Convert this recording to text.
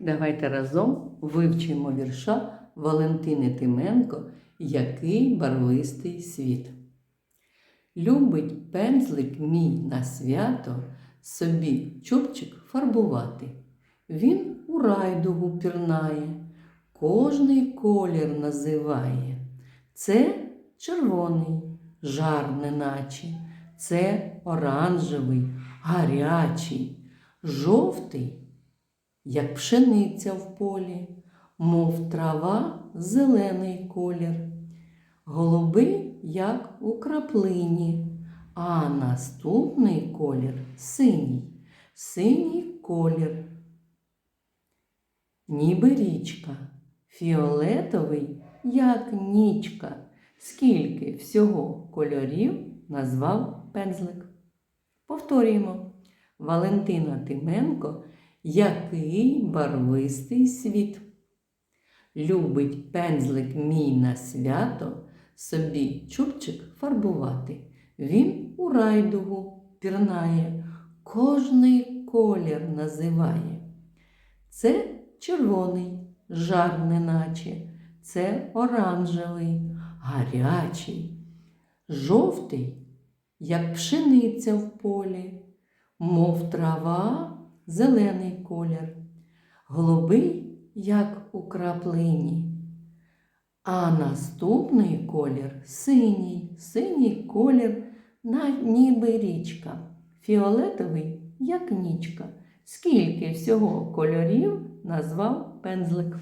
Давайте разом вивчимо вірша Валентини Тименко Який барвистий світ. Любить пензлик мій на свято собі чубчик фарбувати. Він у райдугу пірнає, кожний колір називає. Це червоний, жар неначе, це оранжевий, гарячий, жовтий як пшениця в полі, мов трава зелений колір, голубий, як у краплині, а наступний колір синій, синій колір, ніби річка, фіолетовий, як нічка. Скільки всього кольорів назвав пензлик. Повторюємо. Валентина Тименко який барвистий світ. Любить пензлик мій на свято собі чубчик фарбувати. Він у райдугу пірнає, кожний колір називає. Це червоний, жар неначе, це оранжевий, гарячий, жовтий, як пшениця в полі, мов трава зелений колір, голубий, як у краплині. А наступний колір синій, синій колір, ніби річка, фіолетовий, як нічка. Скільки всього кольорів назвав пензлик?